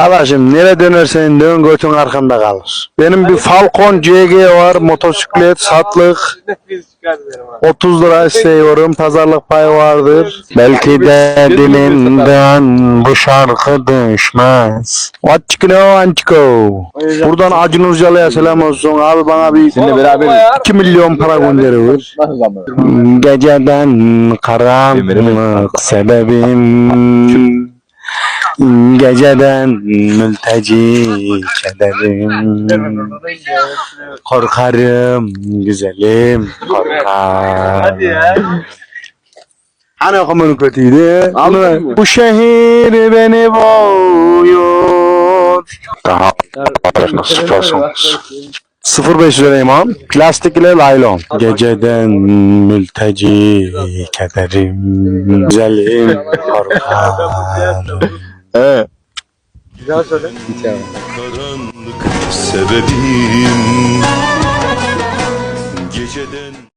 Arkadaşım nere dönersen dön götün arkanda kalır. Benim bir Falcon CG var motosiklet satlık. 30 lira istiyorum pazarlık payı vardır. Belki de dilinden bu şarkı düşmez. Know Antico? Buradan Acun Ilıcalı'ya selam olsun. Abi bana bir Seninle beraber 2 milyon para gönderiyor. Geceden karanlık sebebim Geceden mülteci kederim Korkarım güzelim korkarım Hani okumun kötüydü. Aldın mı? Bu şehir beni boğuyor. Daha nasıl olsunuz? 05 lira imam. Plastik ile laylon. Geceden mülteci kederim. Güzelim korkarım. Evet. Karanlık sebebim. Geceden